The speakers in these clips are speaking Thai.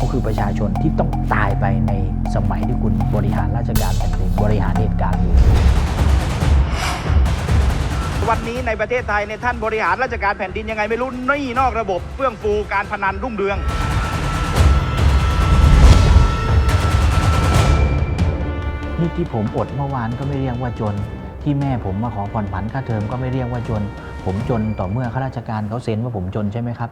ก็คือประชาชนที่ต้องตายไปในสมัยที่คุณบริหารราชการแผ่นดินบริหารเหตุการณ์อยู่ วันนี้ในประเทศไทยในยท่านบริหารราชการแผ่นดินยังไงไม่รู้หนี่นอกระบบเฟื่องฟูการพนันรุ่งเรือง นี่ที่ผมอดเมื่อวานก็ไม่เรียกว่าจน ที่แม่ผมมาขอผ่อนผันค่าเทอมก็ไม่เรียกว่าจน ผมจนต่อเมื่อข้าราชการเขาเซ็นว่าผมจนใช่ไหมครับ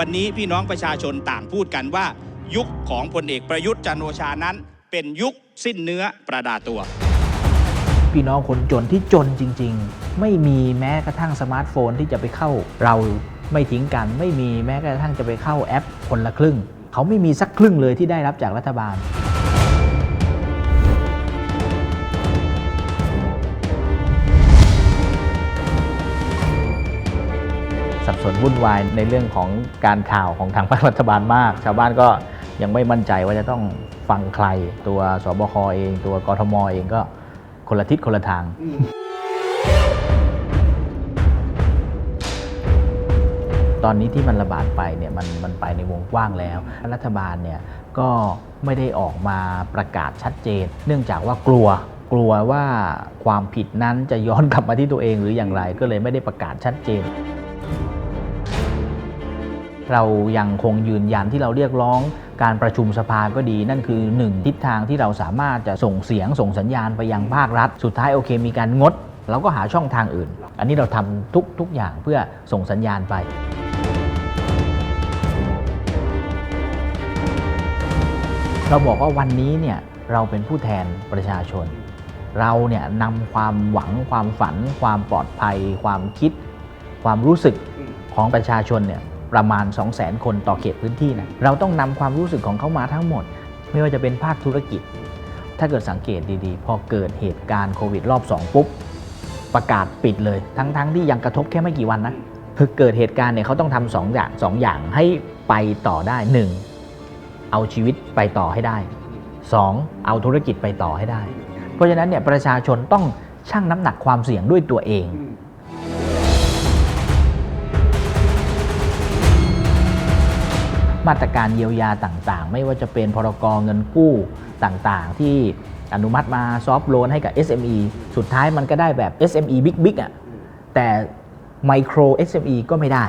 วันนี้พี่น้องประชาชนต่างพูดกันว่า ยุคของพลเอกประยุทธ์จันโอชานั้น เป็นยุคสิ้นเนื้อประดาตัว พี่น้องคนจนที่จนจริง ๆ ไม่มีแม้กระทั่งสมาร์ทโฟนที่จะไปเข้าเราไม่ทิ้งกันไม่มีแม้กระทั่งจะไปเข้าแอปคนละครึ่ง เขาไม่มีสักครึ่งเลยที่ได้รับจากรัฐบาล นวุ่นวายในเรื่องของการข่าวของทางภาครัฐบาลมาก ชาวบ้านก็ยังไม่มั่นใจว่าจะต้องฟังใคร ตัวสบคเอง ตัวกทมเองก็คนละทิศคนละทางตอนนี้ที่มันระบาดไปเนี่ยมันมันไปในวงกว้างแล้ว รัฐบาลเนี่ยก็ไม่ได้ออกมาประกาศชัดเจน เนื่องจากว่ากลัวกลัวว่าความผิดนั้นจะย้อนกลับมาที่ตัวเองหรืออย่างไร ก็เลยไม่ได้ประกาศชัดเจน เรายังคงยืนยันที่เราเรียกร้องการประชุมสภาก็ดีนั่นคือหนึ่งทิศทางที่เราสามารถจะส่งเสียงส่งสัญญาณไปยังภาครัฐ สุดท้ายโอเค มีการงด เราก็หาช่องทางอื่น อันนี้เราทำทุกทุกอย่างเพื่อส่งสัญญาณไปเราบอกว่าวันนี้เนี่ยเราเป็นผู้แทนประชาชน เราเนี่ยนำความหวังความฝัน ความปลอดภัย ความคิด ความรู้สึกของประชาชนเนี่ย ประมาณ 2 0 0 0 0 0 คนต่อเขตพื้นที่นะเราต้องนำความรู้สึกของเขามาทั้งหมด ไม่ว่าจะเป็นภาคธุรกิจ ถ้าเกิดสังเกตดีๆ พอเกิดเหตุการณ์โควิดรอบ 2 ปุ๊บ ประกาศปิดเลย ทั้งๆที่ยังกระทบแค่ไม่กี่วันนะคือเกิดเหตุการณ์เนี่ยเขาต้องทำสองอย่างสองอย่างให้ไปต่อได้หนึ่งเอาชีวิตไปต่อให้ได้ 2. เอาธุรกิจไปต่อให้ได้ เพราะฉะนั้นเนี่ยประชาชนต้องชั่งน้ำหนักความเสี่ยงด้วยตัวเอง มาตรการเยียวยาต่างๆ ไม่ว่าจะเป็นพรกเงินกู้ต่างๆ ที่อนุมัติมาซอฟต์โลนให้กับ SME สุดท้ายมันก็ได้แบบ SME Big Big อะแต่ไมโคร SME ก็ไม่ได้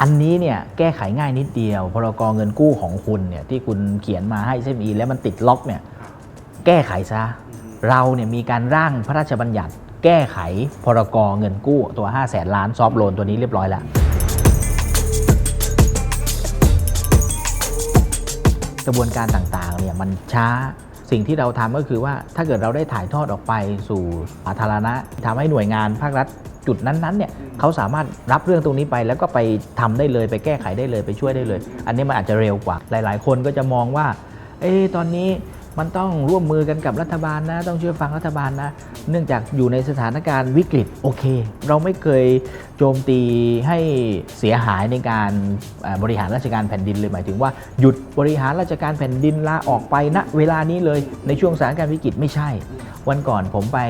อันนี้เนี่ยแก้ไขง่ายนิดเดียว พรกเงินกู้ของคุณเนี่ยที่คุณเขียนมาให้ SME แล้วมันติดล็อกเนี่ยแก้ไขซะ เราเนี่ยมีการร่างพระราชบัญญัติ แก้ไขพรกเงินกู้ตัว 5 0 0แสนล้านซอฟต์โลนตัวนี้เรียบร้อยแล้ว กระบวนการต่างๆเนี่ยมันช้าสิ่งที่เราทำก็คือว่าถ้าเกิดเราได้ถ่ายทอดออกไปสู่สาธารณะทำให้หน่วยงานภาครัฐจุดนั้นๆเนี่ยเขาสามารถรับเรื่องตรงนี้ไปแล้วก็ไปทำได้เลยไปแก้ไขได้เลยไปช่วยได้เลย อันนี้มันอาจจะเร็วกว่าหลาย ๆ คนก็จะมองว่าเอ๊ตอนนี้ มันต้องร่วมมือกันกับรัฐบาลนะ ต้องเชื่อฟังรัฐบาลนะ เนื่องจากอยู่ในสถานการณ์วิกฤตโอเค เราไม่เคยโจมตีให้เสียหายในการบริหารราชการแผ่นดินเลยหมายถึงว่าหยุดบริหารราชการแผ่นดินลาออกไปณเวลานี้เลยในช่วงสถานการณ์วิกฤตไม่ใช่ วันก่อนผมไป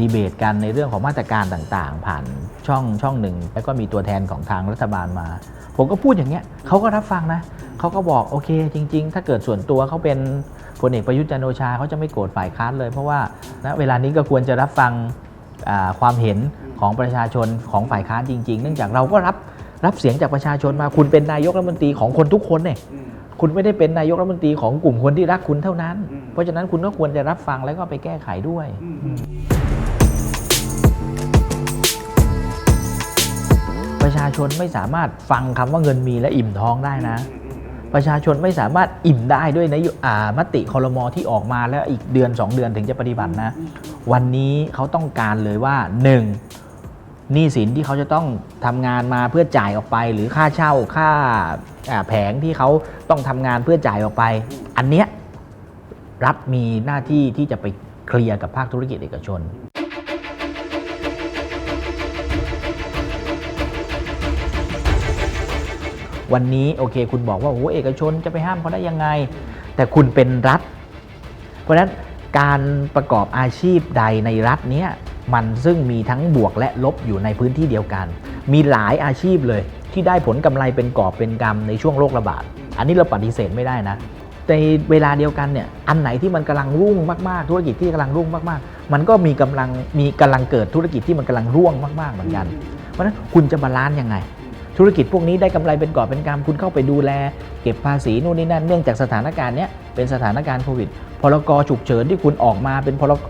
ดีเบตกันในเรื่องของมาตรการต่างๆ ผ่านช่องช่องหนึ่งแล้วก็มีตัวแทนของทางรัฐบาลมา ผมก็พูดอย่างเงี้ยเขาก็รับฟังนะเขาก็บอกโอเค จริง ๆ ถ้าเกิดส่วนตัวเขาเป็นพลเอกประยุทธ์จันทร์โอชาเขาจะไม่โกรธฝ่ายค้านเลย เพราะว่าณเวลานี้ก็ควรจะรับฟังอ่าความเห็นของประชาชนของฝ่ายค้านจริง ๆ เนื่องจากเราก็รับรับเสียงจากประชาชนมาคุณเป็นนายกรัฐมนตรีของคนทุกคนเนี่ยคุณไม่ได้เป็นนายกรัฐมนตรีของกลุ่มคนที่รักคุณเท่านั้น เพราะฉะนั้นคุณก็ควรจะรับฟังแล้วก็ไปแก้ไขด้วย ประชาชนไม่สามารถฟังคำว่าเงินมีและอิ่มท้องได้นะ ประชาชนไม่สามารถอิ่มได้ด้วยนโยอ่ามติคอรมอที่ออกมาแล้วอีกเดือน 2 เดือนถึงจะปฏิบัตินะ วันนี้เขาต้องการเลยว่า 1. หนี้สินที่เขาจะต้องทำงานมาเพื่อจ่ายออกไป หรือค่าเช่าค่าอ่าแผงที่เขาต้องทำงานเพื่อจ่ายออกไป อันเนี้ยรัฐมีหน้าที่ที่จะไปเคลียร์กับภาคธุรกิจเอกชน วันนี้โอเค คุณบอกว่าโอ้เอกชนจะไปห้ามเขาได้ยังไง แต่คุณเป็นรัฐ เพราะฉะนั้นการประกอบอาชีพใดในรัฐเนี้ยมันซึ่งมีทั้งบวกและลบอยู่ในพื้นที่เดียวกัน มีหลายอาชีพเลย ที่ได้ผลกำไรเป็นกอบเป็นกำในช่วงโรคระบาด อันนี้เราปฏิเสธไม่ได้นะในเวลาเดียวกันเนี่ยอันไหนที่มันกำลังรุ่งมากๆ ธุรกิจที่กำลังรุ่งมากๆ มันก็มีกำลังมีกำลังเกิดธุรกิจที่มันกำลังร่วงมากๆเหมือนกัน เพราะฉะนั้นคุณจะบาลานซ์ยังไง ธุรกิจพวกนี้ได้กำไรเป็นกอบเป็นกำคุณเข้าไปดูแล เก็บภาษีนู่นนี่นั่นเนื่องจากสถานการณ์เนี้ยเป็นสถานการณ์โควิดพรกฉุกเฉินที่คุณออกมาเป็นพรก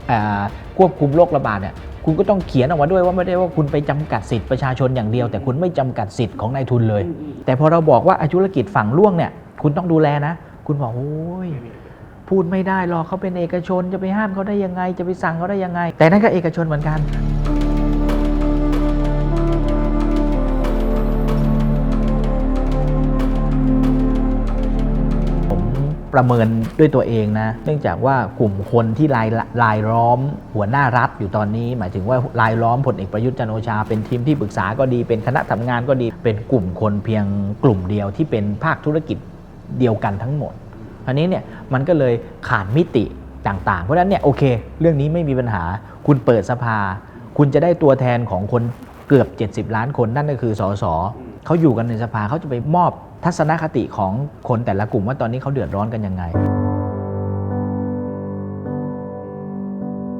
ควบคุมโรคระบาดเนี่ยคุณก็ต้องเขียนออกมาด้วยว่าไม่ได้ว่าคุณไปจำกัดสิทธิประชาชนอย่างเดียว แต่คุณไม่จำกัดสิทธิ์ของนายทุนเลย แต่พอเราบอกว่าอาธุรกิจฝั่งล่วงเนี่ยคุณต้องดูแลนะ คุณบอกโอ้ยพูดไม่ได้หรอกเขาเป็นเอกชนจะไปห้ามเขาได้ยังไง จะไปสั่งเขาได้ยังไง แต่นั่นก็เอกชนเหมือนกัน ประเมินด้วยตัวเองนะ เนื่องจากว่ากลุ่มคนที่รายรายล้อมหัวหน้ารัฐอยู่ตอนนี้ หมายถึงว่ารายล้อมพลเอกประยุทธ์จันโอชา เป็นทีมที่ปรึกษาก็ดี เป็นคณะทำงานก็ดี เป็นกลุ่มคนเพียงกลุ่มเดียวที่เป็นภาคธุรกิจเดียวกันทั้งหมดอันนี้เนี่ยมันก็เลยขาดมิติต่างๆ เพราะฉะนั้นเนี่ยโอเค เรื่องนี้ไม่มีปัญหา คุณเปิดสภา คุณจะได้ตัวแทนของคนเกือบ 70 ล้านคนนั่นก็คือสสเขาอยู่กันในสภาเขาจะไปมอบ ทัศนคติของคนแต่ละกลุ่มว่าตอนนี้เขาเดือดร้อนกันยังไง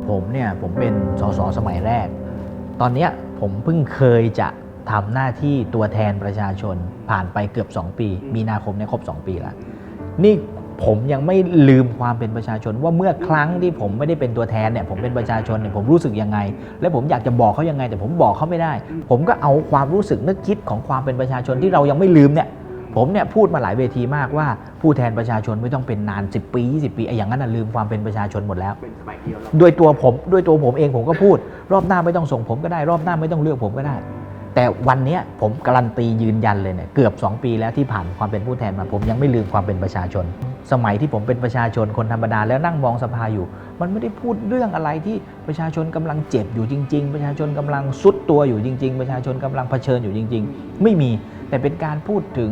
ผมเนี่ยผมเป็นสสสมัยแรก ตอนนี้ผมเพิ่งเคยจะทำหน้าที่ตัวแทนประชาชนผ่านไปเกือบ 2 ปี มีนาคมเนี่ยครบ 2 ปีแล้วนี่ผมยังไม่ลืมความเป็นประชาชนว่าเมื่อครั้งที่ผมไม่ได้เป็นตัวแทนเนี่ยผมเป็นประชาชนเนี่ยผมรู้สึกยังไง และผมอยากจะบอกเขายังไง แต่ผมบอกเขาไม่ได้ ผมก็เอาความรู้สึกนึกคิดของความเป็นประชาชนที่เรายังไม่ลืมเนี่ย ผมเนี่ยพูดมาหลายเวทีมากว่าผู้แทนประชาชนไม่ต้องเป็นนาน 10 ปี 20 ปีไอ้อย่างนั้นนะลืมความเป็นประชาชนหมดแล้ว เป็นสมัยเดียวแล้วโดยตัวผมด้วยตัวผมเองผมก็พูด รอบหน้าไม่ต้องส่งผมก็ได้ รอบหน้าไม่ต้องเลือกผมก็ได้ แต่วันเนี้ยผมการันตียืนยันเลยเนี่ยเกือบ 2 ปีแล้วที่ผ่านความเป็นผู้แทนมาผมยังไม่ลืมความเป็นประชาชน สมัยที่ผมเป็นประชาชนคนธรรมดาแล้วนั่งมองสภาอยู่ มันไม่ได้พูดเรื่องอะไรที่ประชาชนกำลังเจ็บอยู่จริง ๆ ประชาชนกำลังซุดตัวอยู่จริง ๆ ประชาชนกำลังเผชิญอยู่จริง ๆ ไม่มีแต่เป็นการพูดถึง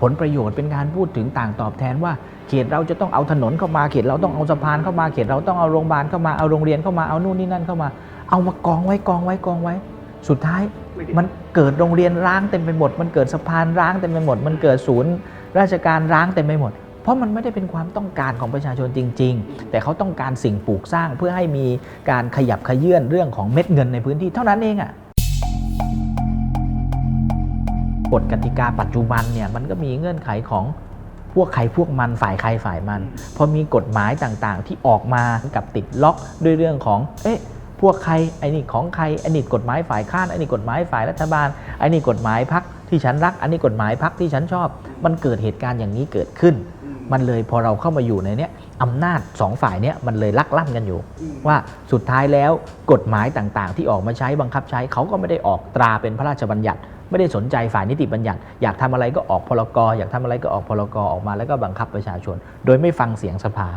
ผลประโยชน์เป็นการพูดถึงต่างตอบแทนว่า เขตเราจะต้องเอาถนนเข้ามาเขตเราต้องเอาสะพานเข้ามาเขตเราต้องเอาโรงพยาบาลเข้ามาเอาโรงเรียนเข้ามาเอานู่นนี่นั่นเข้ามา เอามากองไว้กองไว้กองไว้ สุดท้ายมันเกิดโรงเรียนร้างเต็มไปหมด มันเกิดสะพานร้างเต็มไปหมด มันเกิดศูนย์ ราชการร้างเต็มไปหมด เพราะมันไม่ได้เป็นความต้องการของประชาชนจริง ๆ แต่เขาต้องการสิ่งปลูกสร้างเพื่อให้มีการขยับขยื่นเรื่องของเม็ดเงินในพื้นที่เท่านั้นเองอะ กฎกติกาปัจจุบันเนี่ยมันก็มีเงื่อนไขของพวกใครพวกมันฝ่ายใครฝ่ายมันพอมีกฎหมายต่างๆ ที่ออกมากับติดล็อกด้วยเรื่องของเอ๊ะพวกใครไอ้นี่ของใครไอ้นี่กฎหมายฝ่ายค้านไอ้นี่กฎหมายฝ่ายรัฐบาลไอ้นี่กฎหมายพักที่ฉันรัก อันนี้กฎหมายพักที่ฉันชอบ มันเกิดเหตุการณ์อย่างนี้เกิดขึ้น มันเลยพอเราเข้ามาอยู่ในเนี้ย อำนาจสองฝ่ายเนี้ยมันเลยลักลั่นกันอยู่ ว่าสุดท้ายแล้วกฎหมายต่างๆ ที่ออกมาใช้บังคับใช้เขาก็ไม่ได้ออกตราเป็นพระราชบัญญัติ ไม่ได้สนใจฝ่ายนิติบัญญัติ อยากทำอะไรก็ออกพรกอยากทำอะไรก็ออกพรกออกมาแล้วก็บังคับประชาชน โดยไม่ฟังเสียงสภา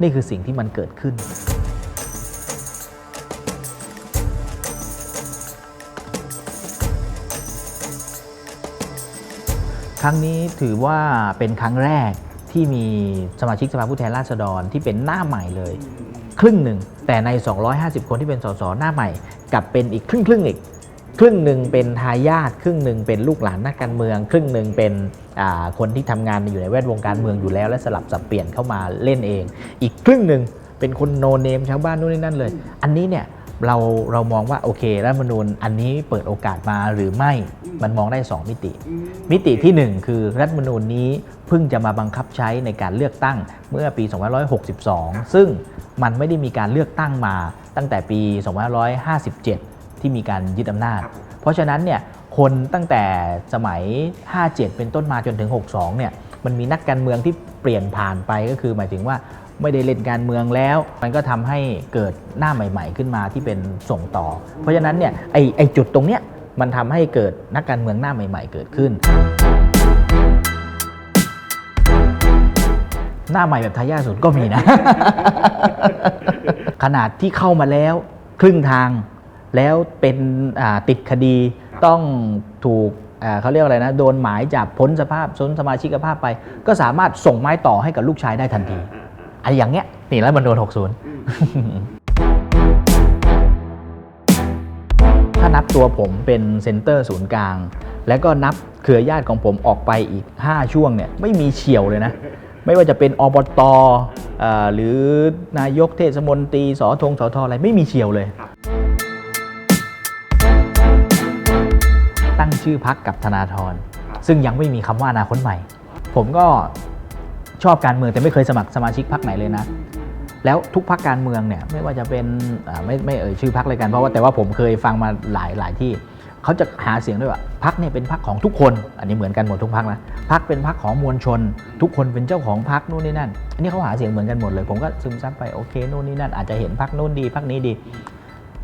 นี่คือสิ่งที่มันเกิดขึ้นครั้งนี้ถือว่าเป็นครั้งแรก ที่มีสมาชิกสภาผู้แทนราษฎรที่เป็นหน้าใหม่เลย ครึ่งหนึ่ง แต่ใน 250 คนที่เป็นสสหน้าใหม่กลับเป็นอีกครึ่งครึ่งอีก ครึ่งหนึ่งเป็นทายาทครึ่งหนึ่งเป็นลูกหลานนักการเมือง ครึ่งหนึ่งเป็นคนที่ทำงานอยู่ในแวดวงการเมืองอยู่แล้ว และสลับสับเปลี่ยนเข้ามาเล่นเอง อีกครึ่งหนึ่งเป็นคนโนเนมชาวบ้านนู่นนี่นั่นเลย อันนี้เนี่ย เราเรามองว่าโอเครัฐธรรมนูญอันนี้เปิดโอกาสมาหรือไม่มันมองได้ 2 มิติ มิติที่ 1 คือรัฐธรรมนูญนี้เพิ่งจะมาบังคับใช้ในการเลือกตั้งเมื่อปี 2562 ซึ่งมันไม่ได้มีการเลือกตั้งมาตั้งแต่ปี 2557 ที่มีการยึดอำนาจครับเพราะฉะนั้นเนี่ยคนตั้งแต่สมัย 57 เป็นต้นมาจนถึง 62 เนี่ยมันมีนักการเมืองที่เปลี่ยนผ่านไปก็คือหมายถึงว่า ไม่ได้เล่นการเมืองแล้ว มันก็ทำให้เกิดหน้าใหม่ ๆ ขึ้นมาที่เป็นส่งต่อ เพราะฉะนั้นเนี่ยไอไอจุดตรงเนี้ยมันทำให้เกิดนักการเมืองหน้าใหม่ ๆ เกิดขึ้น หน้าใหม่แบบทายาทสุดก็มีนะ ขนาดที่เข้ามาแล้วครึ่งทางแล้วเป็นติดคดีต้องถูกเขาเรียกว่าอะไรนะ โดนหมายจับพ้นสภาพพ้นสมาชิกภาพไป ก็สามารถส่งไม้ต่อให้กับลูกชายได้ทันที ไอ้อย่างเงี้ยนี่แล้วมันโดน60ถ้านับตัวผมเป็นเซ็นเตอร์ศูนย์กลาง แล้วก็นับเครือญาติของผมออกไปอีก 5 ช่วงเนี่ยไม่มีเฉียวเลยนะ ไม่ว่าจะเป็นอบตเอ่อหรือนายกเทศมนตรีสอทงสอทออะไรไม่มีเฉียวเลย ตั้งชื่อพักกับธนาธรซึ่งยังไม่มีคำว่าอนาคตใหม่ ผมก็ ชอบการเมืองแต่ไม่เคยสมัครสมาชิกพักไหนเลยนะ แล้วทุกพักการเมืองเนี่ยไม่ว่าจะเป็นไม่ไม่เอ่ยชื่อพักเลยกันเพราะว่าแต่ว่าผมเคยฟังมาหลายหลายที่เขาจะหาเสียงด้วยว่าพักเนี่ยเป็นพักของทุกคน อันนี้เหมือนกันหมดทุกพักนะพักเป็นพักของมวลชน ทุกคนเป็นเจ้าของพักนู่นนี่นั่น อันนี้เขาหาเสียงเหมือนกันหมดเลย ผมก็ซึมซับไปโอเคนู่นนี่นั่นอาจจะเห็นพักนู่นดีพักนี้ดี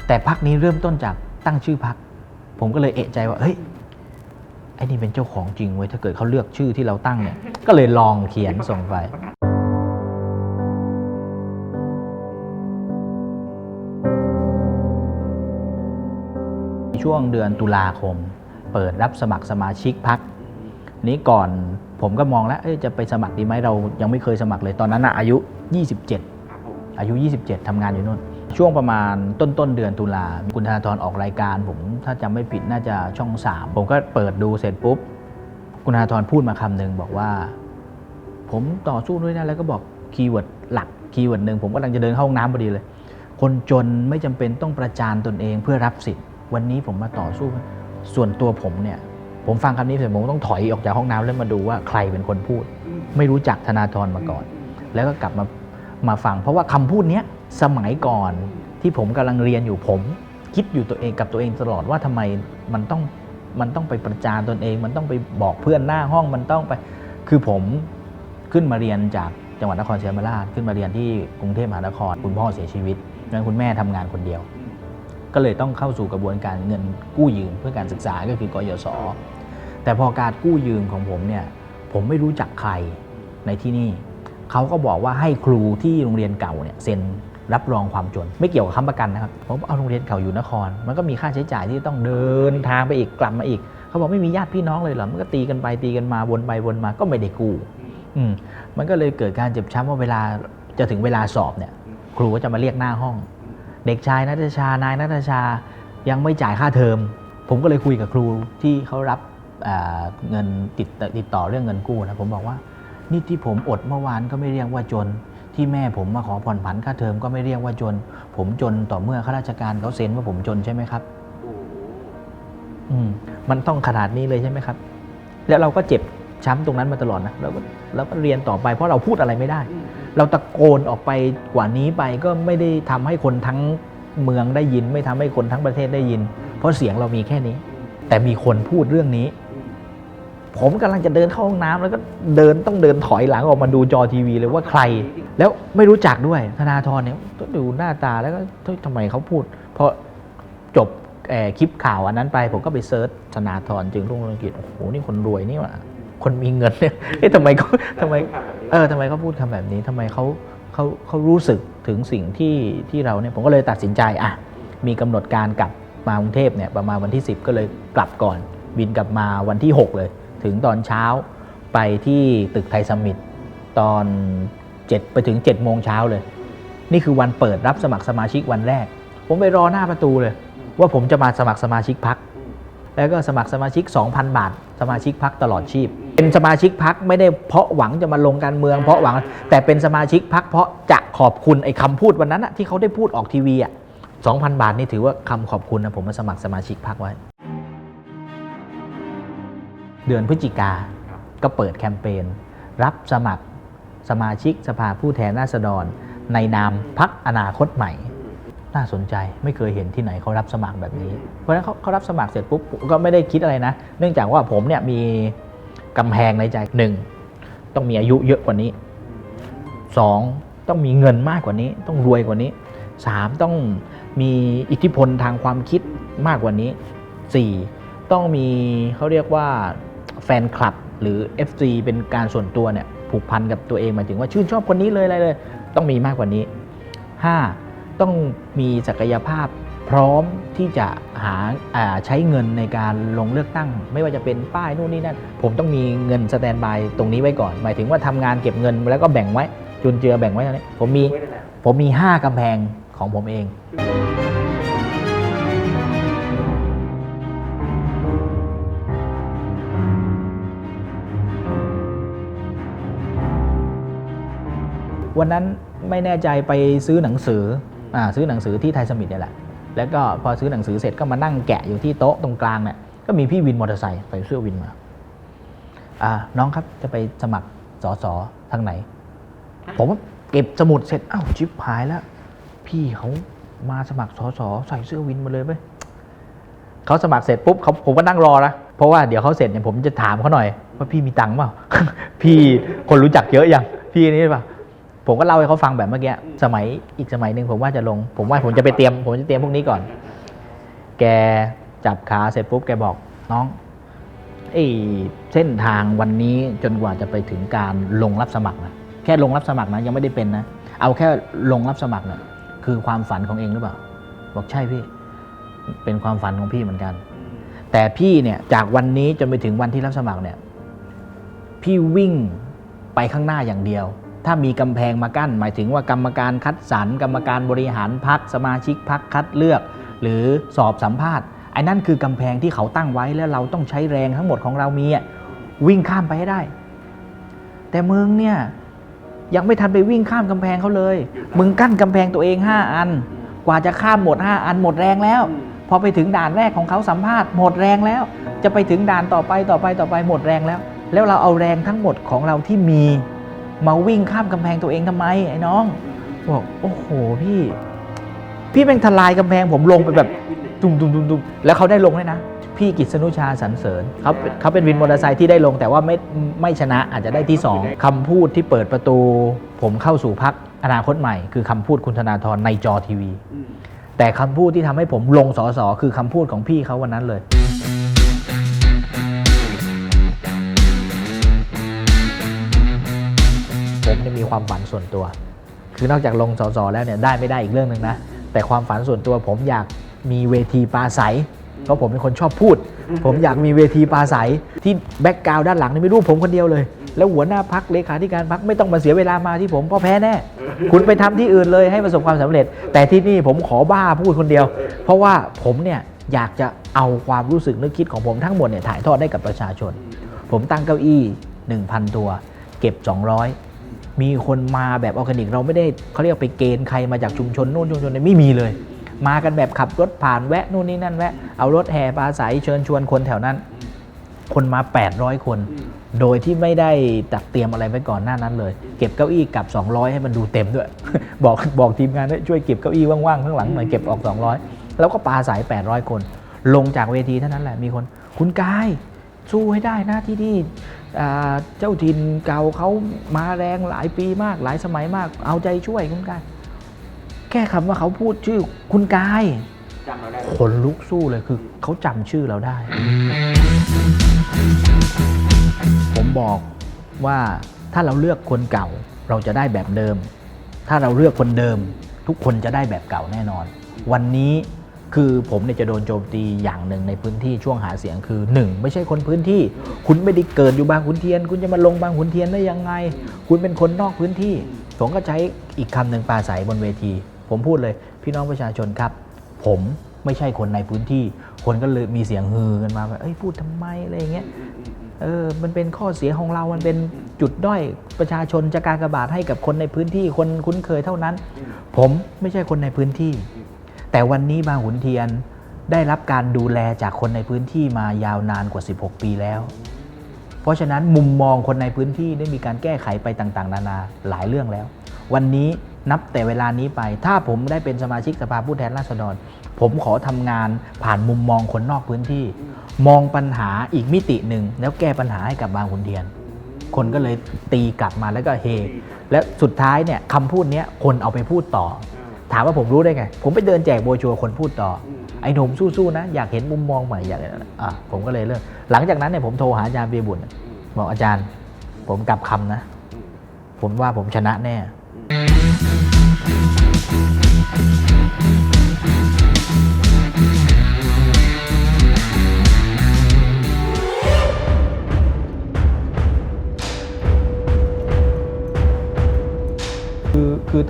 แต่พักนี้เริ่มต้นจากตั้งชื่อพักผมก็เลยเอะใจว่าเฮ้ย ไอ้นี่เป็นเจ้าของจริงเว้ยถ้าเกิดเขาเลือกชื่อที่เราตั้งเนี่ย ก็เลยลองเขียนส่งไปช่วงเดือนตุลาคม เปิดรับสมัครสมาชิกพักนี้ก่อนผมก็มองแล้วจะไปสมัครดีไหมเรายังไม่เคยสมัครเลยตอนนั้นอายุ 27 อายุ 27ทำงานอยู่นู่น ช่วงประมาณต้นต้นเดือนตุลาคุณธนาธรออกรายการ ผมถ้าจำไม่ผิดน่าจะช่อง 3 ผมก็เปิดดูเสร็จปุ๊บ คุณธนาธรพูดมาคำหนึ่งบอกว่า ผมต่อสู้ด้วยนะแล้วก็บอกคีย์เวิร์ดหลักคีย์เวิร์ดหนึ่งผมกำลังจะเดินเข้าห้องน้ำพอดีเลย คนจนไม่จำเป็นต้องประจานตนเองเพื่อรับสิทธิ์ วันนี้ผมมาต่อสู้ ส่วนตัวผมเนี่ย ผมฟังคำนี้เสร็จผมต้องถอยออกจากห้องน้ำแล้วมาดูว่าใครเป็นคนพูด ไม่รู้จักธนาธรมาก่อน แล้วก็กลับมามาฟัง เพราะว่าคำพูดเนี้ย สมัยก่อนที่ผมกำลังเรียนอยู่ผม คิดอยู่ตัวเองกับตัวเองตลอดว่าทำไมมันต้องมันต้องไปประจานตนเอง มันต้องไปบอกเพื่อนหน้าห้องมันต้องไป คือผมขึ้นมาเรียนจากจังหวัดนครศรีธรรมราชขึ้นมาเรียนที่กรุงเทพมหานคร คุณพ่อเสียชีวิตงั้นคุณแม่ทำงานคนเดียว ก็เลยต้องเข้าสู่กระบวนการเงินกู้ยืมเพื่อการศึกษาก็คือกยศแต่พอการกู้ยืมของผมเนี่ยผมไม่รู้จักใครในที่นี่เขาก็บอกว่าให้ครูที่โรงเรียนเก่าเนี่ยเซ็น รับรองความจน ไม่เกี่ยวกับค้ำประกันนะครับผมเอาโรงเรียนเก่าอยู่นคร มันก็มีค่าใช้จ่ายที่ต้องเดินทางไปอีกกลับมาอีก เขาบอกไม่มีญาติพี่น้องเลยเหรอมันก็ตีกันไปตีกันมาวนไปวนมาก็ไม่ได้กู้มมันก็เลยเกิดการเจ็บช้ำว่าเวลาจะถึงเวลาสอบเนี่ย ครูก็จะมาเรียกหน้าห้อง เด็กชายนัทชานายนัทชายังไม่จ่ายค่าเทอม ผมก็เลยคุยกับครูที่เขารับเงินติดติดต่อเรื่องเงินกู้นะผมบอกว่านี่ที่ผมอดเมื่อวานก็ไม่เรียกว่าจน ที่แม่ผมมาขอผ่อนผันค่าเทอมก็ไม่เรียกว่าจน ผมจนต่อเมื่อข้าราชการเขาเซ็นว่าผมจนใช่ไหมครับ อืม มันต้องขนาดนี้เลยใช่ไหมครับ แล้วเราก็เจ็บช้ำตรงนั้นมาตลอดนะเราก็เราก็เรียนต่อไปเพราะเราพูดอะไรไม่ได้ เราตะโกนออกไปกว่านี้ไปก็ไม่ได้ทำให้คนทั้งเมืองได้ยิน ไม่ทำให้คนทั้งประเทศได้ยิน เพราะเสียงเรามีแค่นี้ แต่มีคนพูดเรื่องนี้ ผมกำลังจะเดินเข้าห้องน้ำแล้วก็เดินต้องเดินถอยหลังออกมาดูจอทีวีเลยว่าใคร แล้วไม่รู้จักด้วยธนาธรเนี่ยก็ดูหน้าตาแล้วก็เฮ้ยทำไมเขาพูดพอจบเอ่อคลิปข่าวอันนั้นไป ผมก็ไปเซิร์ชธนาธรจึงรุ่งเรืองกิจโอ้โหนี่คนรวยนี่หว่าคนมีเงินเนี่ยเอ๊ะทำไมเขาทำไมเออทำไมเขาพูดคำแบบนี้ทำไมเขาเขาเขารู้สึกถึงสิ่งที่ที่เราเนี่ยผมก็เลยตัดสินใจอะมีกำหนดการกลับมากรุงเทพเนี่ยประมาณวันที่ 10 ก็เลยกลับก่อน บินกลับมาวันที่ 6 เลย ถึงตอนเช้าไปที่ตึกไทยสมิตตอน7ไปถึง7โมงเช้าเลย นี่คือวันเปิดรับสมัครสมาชิกวันแรก ผมไปรอหน้าประตูเลย ว่าผมจะมาสมัครสมาชิกพัก แล้วก็สมัครสมาชิก 2,000 บาท สมาชิกพักตลอดชีพ เป็นสมาชิกพักไม่ได้เพราะหวังจะมาลงการเมืองเพราะหวัง แต่เป็นสมาชิกพักเพราะจะขอบคุณไอ้คำพูดวันนั้นที่เขาได้พูดออกทีวีอะ2,000 บาทนี่ถือว่าคำขอบคุณนะผมมาสมัครสมาชิกพักไว้ เดือนพฤศจิกาก็เปิดแคมเปญรับสมัครสมาชิกสภาผู้แทนราษฎร ในนามพักอนาคตใหม่ น่าสนใจไม่เคยเห็นที่ไหนเขารับสมัครแบบนี้ เพราะฉะนั้นเขาเขารับสมัครเสร็จปุ๊บผมก็ไม่ได้คิดอะไรนะ เนื่องจากว่าผมเนี่ยมีกำแพงในใจหนึ่งต้องมีอายุเยอะกว่านี้สองต้องมีเงินมากกว่านี้ ต้องรวยกว่านี้สามต้องมีอิทธิพลทางความคิดมากกว่านี้สี่ต้องมีเขาเรียกว่าแฟนคลับหรือ FC เป็นการส่วนตัวเนี่ยผูกพันกับตัวเองหมายถึงว่าชื่นชอบคนนี้เลยอะไรเลย ต้องมีมากกว่านี้ 5. ต้องมีศักยภาพพร้อมที่จะหาาใช้เงินในการลงเลือกตั้ง ไม่ว่าจะเป็นป้ายนู่นนี่นั่นผมต้องมีเงินสแตนบายตรงนี้ไว้ก่อน หมายถึงว่าทำงานเก็บเงินแล้วก็แบ่งไว้จุนเจือแบ่งไว้ตรงนี้ผมมีผมมี 5กำแพงของผมเอง วันนั้นไม่แน่ใจไปซื้อหนังสืออ่าซื้อหนังสือที่ไทยสมิธเนี่ยแหละ แล้วก็พอซื้อหนังสือเสร็จก็มานั่งแกะอยู่ที่โต๊ะตรงกลางเนี่ยก็มีพี่วินมอเตอร์ไซค์ใส่เสื้อวินมาอ่าน้องครับจะไปสมัครสอสอทางไหน ผมว่าเก็บสมุดเสร็จอ้าวชิบหายแล้ว พี่เขามาสมัครสอสอใส่เสื้อวินมาเลยไปเขาสมัครเสร็จปุ๊บเขาผมก็นั่งรอนะเพราะว่าเดี๋ยวเขาเสร็จเนี่ยผมจะถามเขาหน่อยว่าพี่มีตังค์เปล่าพี่คนรู้จักเยอะยังพี่นี่เปล่า ผมก็เล่าให้เขาฟังแบบเมื่อกี้สมัยอีกสมัยหนึ่งผมว่าจะลง ผมว่าผมจะไปเตรียม ผมจะเตรียมพวกนี้ก่อน แกจับขาเสร็จปุ๊บแกบอกน้องไอ้เส้นทางวันนี้จนกว่าจะไปถึงการลงรับสมัครนะแค่ลงรับสมัครนะยังไม่ได้เป็นนะ เอาแค่ลงรับสมัครนะคือความฝันของเองหรือเปล่า บอกใช่พี่ เป็นความฝันของพี่เหมือนกัน แต่พี่เนี่ยจากวันนี้จนไปถึงวันที่รับสมัครเนี่ย พี่วิ่งไปข้างหน้าอย่างเดียว ถ้ามีกำแพงมากั้น หมายถึงว่ากรรมการคัดสรรกรรมการบริหารพักสมาชิกพักคัดเลือก หรือสอบสัมภาษณ์ไอ้นั่นคือกำแพงที่เขาตั้งไว้แล้วเราต้องใช้แรงทั้งหมดของเรามีวิ่งข้ามไปให้ได้ แต่มึงเนี่ยยังไม่ทันไปวิ่งข้ามกำแพงเขาเลย มึงกั้นกำแพงตัวเอง 5 อัน กว่าจะข้ามหมด 5 อันหมดแรงแล้ว พอไปถึงด่านแรกของเขาสัมภาษณ์หมดแรงแล้ว จะไปถึงด่านต่อไปต่อไปต่อไปหมดแรงแล้ว แล้วเราเอาแรงทั้งหมดของเราที่มี มาวิ่งข้ามกำแพงตัวเองทำไมไอ้น้องบอกโอ้โหพี่ พี่แม่งทลายกำแพงผมลงไปแบบตุ้มตุ้มตุ้มตุ้มแล้วเขาได้ลงด้วยนะ พี่กิษณุชาสรรเสริญเขาเป็นเขาเป็นวินมอเตอร์ไซค์ที่ได้ลงแต่ว่าไม่ไม่ชนะอาจจะได้ที่สองคำพูดที่เปิดประตู ผมเข้าสู่พักอนาคตใหม่ คือคำพูดคุณธนาธรในจอทีวี แต่คำพูดที่ทำให้ผมลงสอสอคือคำพูดของพี่เขาวันนั้นเลย ผมเนี่ยมีความฝันส่วนตัว คือนอกจากลงสสแล้วเนี่ยได้ไม่ได้อีกเรื่องหนึ่งนะ แต่ความฝันส่วนตัวผมอยากมีเวทีปราศัยเพราะผมเป็นคนชอบพูด ผมอยากมีเวทีปราศัยที่แบ็กกราวด์ด้านหลังนี่ไม่รู้ผมคนเดียวเลย แล้วหัวหน้าพักเลขาธิการพักไม่ต้องมาเสียเวลามาที่ผมเพราะแพ้แน่ คุณไปทำที่อื่นเลยให้ประสบความสำเร็จ แต่ที่นี่ผมขอบ้าพูดคนเดียว เพราะว่าผมเนี่ยอยากจะเอาความรู้สึกนึกคิดของผมทั้งหมดเนี่ยถ่ายทอดให้กับประชาชน ผมตั้งเก้าอี้ 1,000 ตัว เก็บ 200 มีคนมาแบบออร์แกนิก เราไม่ได้เขาเรียกไปเกณฑ์ใครมาจากชุมชนโน่นชุมชนนี้ไม่มีเลย มากันแบบขับรถผ่านแวะนู่นนี่นั่นแวะเอารถแห่ปลาใสเชิญชวนคนแถวนั้น คนมา 800 คน โดยที่ไม่ได้ตักเตรียมอะไรไว้ก่อนหน้านั้นเลย เก็บเก้าอี้กับ 200 ให้มันดูเต็มด้วย บอกบอกทีมงานด้วยช่วยเก็บเก้าอี้ว่างๆข้างหลังหน่อยเก็บออก 200 แล้วก็ปลาใส800 คน ลงจากเวทีเท่านั้นแหละมีคน คุณกายสู้ให้ได้นะที่นี่ เจ้าถิ่นเก่าเขามาแรงหลายปีมากหลายสมัยมาก เอาใจช่วยคุณกาย แค่คำว่าเขาพูดชื่อคุณกายจำเราได้ขนลุกสู้เลยคือเขาจำชื่อเราได้ ผมบอกว่าถ้าเราเลือกคนเก่าเราจะได้แบบเดิม ถ้าเราเลือกคนเดิม ทุกคนจะได้แบบเก่าแน่นอน วันนี้ คือผมเนี่ยจะโดนโจมตีอย่างหนึ่งในพื้นที่ช่วงหาเสียงคือ 1 ไม่ใช่คนพื้นที่ คุณไม่ได้เกิดอยู่บางขุนเทียน คุณจะมาลงบางขุนเทียนได้ยังไง คุณเป็นคนนอกพื้นที่ ผมก็ใช้อีกคำหนึ่งปราศัยบนเวที ผมพูดเลย พี่น้องประชาชนครับ ผมไม่ใช่คนในพื้นที่ คนก็เลยมีเสียงฮือกันมาแบบเอ้ยพูดทำไมอะไรอย่างเงี้ยเออมันเป็นข้อเสียของเรา มันเป็นจุดด้อยประชาชนจะการกระบาดให้กับคนในพื้นที่คนคุ้นเคยเท่านั้น ผมไม่ใช่คนในพื้นที่ แต่วันนี้บางขุนเทียนได้รับการดูแลจากคนในพื้นที่มายาวนานกว่า 16 ปีแล้ว เพราะฉะนั้นมุมมองคนในพื้นที่ได้มีการแก้ไขไปต่างๆ นานาหลายเรื่องแล้ว วันนี้นับแต่เวลานี้ไป ถ้าผมได้เป็นสมาชิกสภาผู้แทนราษฎร ผมขอทำงานผ่านมุมมองคนนอกพื้นที่ มองปัญหาอีกมิติหนึ่งแล้วแก้ปัญหาให้กับบางขุนเทียน คนก็เลยตีกลับมาแล้วก็เฮ และสุดท้ายเนี่ยคำพูดนี้คนเอาไปพูดต่อ ถามว่าผมรู้ได้ไง ผมไปเดินแจกโบรชัวร์คนพูดต่อ ไอ้หนุ่มสู้ๆนะ อยากเห็นมุมมองใหม่อยากอะผมก็เลยเลิกหลังจากนั้นเนี่ยผมโทรหาอาจารย์เบียร์บุญบอกอาจารย์ ผมกลับคำนะ ผมว่าผมชนะแน่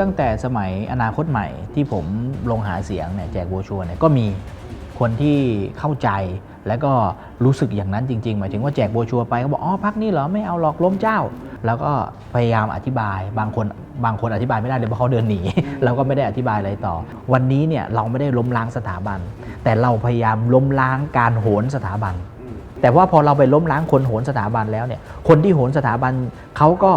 ตั้งแต่สมัยอนาคตใหม่ที่ผมลงหาเสียงเนี่ยแจกโบชัวเนี่ยก็มีคนที่เข้าใจแล้วก็รู้สึกอย่างนั้นจริงๆ หมายถึงว่าแจกโบชัวไปก็บอกอ๋อพักนี้เหรอไม่เอาหรอกล้มเจ้า แล้วก็พยายามอธิบาย บางคนบางคนอธิบายไม่ได้เลยเพราะเขาเดินหนีเราก็ไม่ได้อธิบายอะไรต่อ วันนี้เนี่ยเราไม่ได้ล้มล้างสถาบัน แต่เราพยายามล้มล้างการโหนสถาบัน แต่ว่าพอเราไปล้มล้างคนโหนสถาบันแล้วเนี่ยคนที่โหนสถาบันเขาก็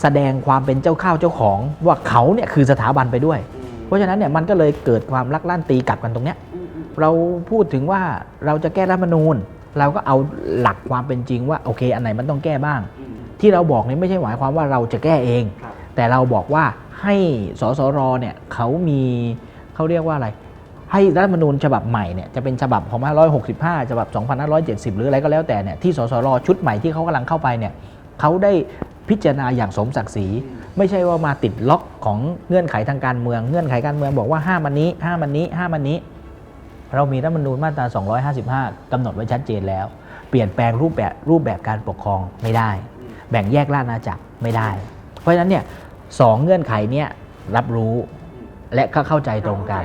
แสดงความเป็นเจ้าข้าวเจ้าของ ว่าเขาเนี่ยคือสถาบันไปด้วย เพราะฉะนั้นเนี่ยมันก็เลยเกิดความลักลั่นตีกลับกันตรงเนี้ยเราพูดถึงว่าเราจะแก้รัฐธรรมนูญ เราก็เอาหลักความเป็นจริงว่าโอเค อันไหนมันต้องแก้บ้าง ที่เราบอกนี่ไม่ใช่หมายความว่าเราจะแก้เอง แต่เราบอกว่าให้สสรเนี่ยเขามีเขาเรียกว่าอะไร ให้รัฐธรรมนูญฉบับใหม่เนี่ยจะเป็นฉบับของ565 ฉบับ 2570 หรืออะไรก็แล้วแต่เนี่ยที่สสรชุดใหม่ที่เขากำลังเข้าไปเนี่ยเขาได้พิจารณาอย่างสมศักดิ์ศรี ไม่ใช่ว่ามาติดล็อกของเงื่อนไขทางการเมือง เงื่อนไขการเมืองบอกว่าห้ามันนี้ห้ามันนี้ห้ามันนี้ เรามีรัฐมนูญมาตรา 255กำหนดไว้ชัดเจนแล้ว เปลี่ยนแปลงรูปแบบรูปแบบการปกครองไม่ได้ แบ่งแยกราชอาณาจักรไม่ได้ เพราะฉะนั้นเนี่ยสองเงื่อนไขเนี่ยรับรู้และก็เข้าใจตรงกัน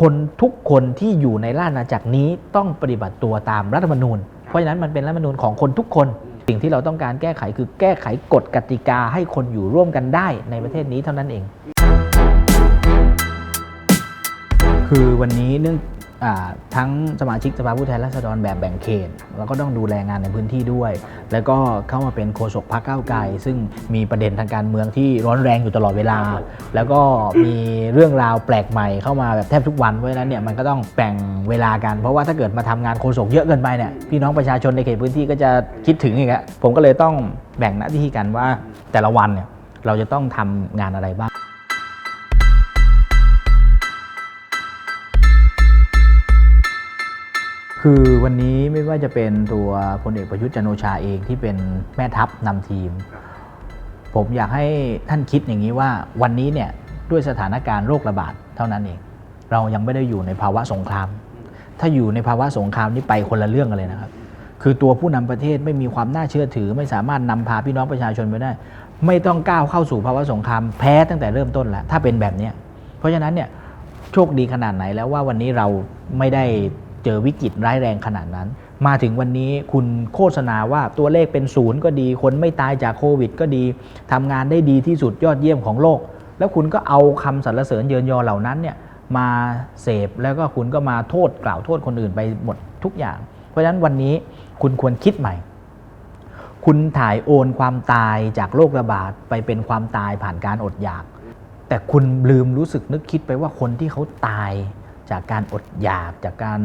คนทุกคนที่อยู่ในราชอาณาจักรนี้ต้องปฏิบัติตัวตามรัฐธรรมนูญ เพราะฉะนั้นมันเป็นรัฐธรรมนูญของคนทุกคน สิ่งที่เราต้องการแก้ไขคือแก้ไขกฎกติกาให้คนอยู่ร่วมกันได้ในประเทศนี้เท่านั้นเอง คือวันนี้เนื่อง ทั้งสมาชิกสภาผู้แทนราษฎรแบบแบ่งเขตแล้วก็ต้องดูแลงานในพื้นที่ด้วย แล้วก็เข้ามาเป็นโฆษกพรรคก้าวไกลซึ่งมีประเด็นทางการเมืองที่ร้อนแรงอยู่ตลอดเวลา แล้วก็มีเรื่องราวแปลกใหม่เข้ามาแบบแทบทุกวันเพราะฉะนั้นเนี่ยมันก็ต้องแบ่งเวลากัน เพราะว่าถ้าเกิดมาทำงานโฆษกเยอะเกินไปเนี่ยพี่น้องประชาชนในเขตพื้นที่ก็จะคิดถึงอีกอะผมก็เลยต้องแบ่งหน้าที่กันว่าแต่ละวันเนี่ยเราจะต้องทำงานอะไรบ้าง คือวันนี้ไม่ว่าจะเป็นตัวพลเอกประยุทธ์จันโอชาเองที่เป็นแม่ทัพนำทีม ผมอยากให้ท่านคิดอย่างนี้ว่าวันนี้เนี่ยด้วยสถานการณ์โรคระบาดเท่านั้นเอง เรายังไม่ได้อยู่ในภาวะสงคราม ถ้าอยู่ในภาวะสงครามนี่ไปคนละเรื่องกันเลยนะครับ คือตัวผู้นำประเทศไม่มีความน่าเชื่อถือ ไม่สามารถนำพาพี่น้องประชาชนไปได้ ไม่ต้องก้าวเข้าสู่ภาวะสงครามแพ้ตั้งแต่เริ่มต้นแล้วถ้าเป็นแบบนี้เพราะฉะนั้นเนี่ยโชคดีขนาดไหนแล้วว่าวันนี้เราไม่ได้ เจอวิกฤตร้ายแรงขนาดนั้น มาถึงวันนี้คุณโฆษณาว่าตัวเลขเป็นศูนย์ก็ดี คนไม่ตายจากโควิด ก็ดีทำงานได้ดีที่สุดยอดเยี่ยมของโลก แล้วคุณก็เอาคำสรรเสริญเยินยอเหล่านั้นเนี่ยมาเสพแล้วก็คุณก็มาโทษกล่าวโทษคนอื่นไปหมดทุกอย่าง เพราะฉะนั้นวันนี้คุณควรคิดใหม่ คุณถ่ายโอนความตายจากโรคระบาดไปเป็นความตายผ่านการอดอยาก แต่คุณลืมรู้สึกนึกคิดไปว่าคนที่เขาตาย จากการอดอยากจากการ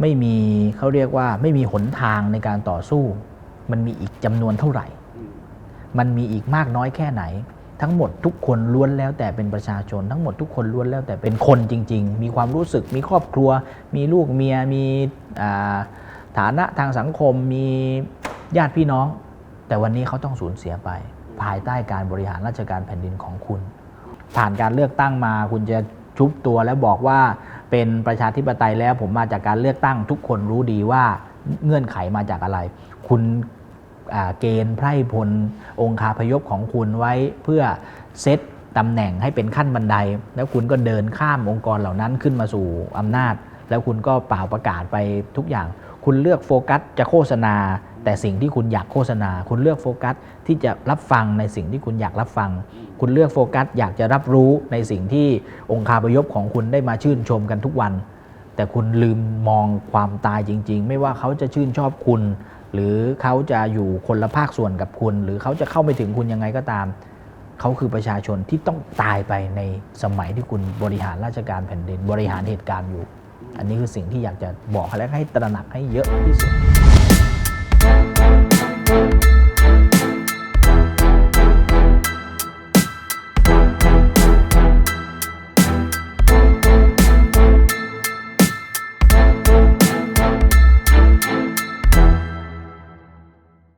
ไม่มีเขาเรียกว่าไม่มีหนทางในการต่อสู้ มันมีอีกจำนวนเท่าไหร่ มันมีอีกมากน้อยแค่ไหน ทั้งหมดทุกคนล้วนแล้วแต่เป็นประชาชน ทั้งหมดทุกคนล้วนแล้วแต่เป็นคนจริง ๆ มีความรู้สึกมีครอบครัว มีลูกเมียมีฐานะทางสังคมมีญาติพี่น้อง แต่วันนี้เขาต้องสูญเสียไป ภายใต้การบริหารราชการแผ่นดินของคุณ ผ่านการเลือกตั้งมาคุณจะ ชุบตัวแล้วบอกว่าเป็นประชาธิปไตยแล้วผมมาจากการเลือกตั้งทุกคนรู้ดีว่าเงื่อนไขมาจากอะไร คุณเกณฑ์ไพร่พลองคาพยพของคุณไว้เพื่อเซตตำแหน่งให้เป็นขั้นบันได แล้วคุณก็เดินข้ามองค์กรเหล่านั้นขึ้นมาสู่อำนาจ แล้วคุณก็เป่าประกาศไปทุกอย่าง คุณเลือกโฟกัสจะโฆษณา แต่สิ่งที่คุณอยากโฆษณา คุณเลือกโฟกัสที่จะรับฟังในสิ่งที่คุณอยากรับฟัง คุณเลือกโฟกัส อยากจะรับรู้ในสิ่งที่องค์คาพยพของคุณได้มาชื่นชมกันทุกวัน แต่คุณลืมมองความตายจริง ๆ ไม่ว่าเขาจะชื่นชอบคุณ หรือเขาจะอยู่คนละภาคส่วนกับคุณ หรือเขาจะเข้าไม่ถึงคุณยังไงก็ตามเขาคือประชาชนที่ต้องตายไปในสมัยที่คุณบริหารราชการแผ่นดิน บริหารเหตุการณ์อยู่ อันนี้คือสิ่งที่อยากจะบอกและให้ตระหนักให้เยอะที่สุด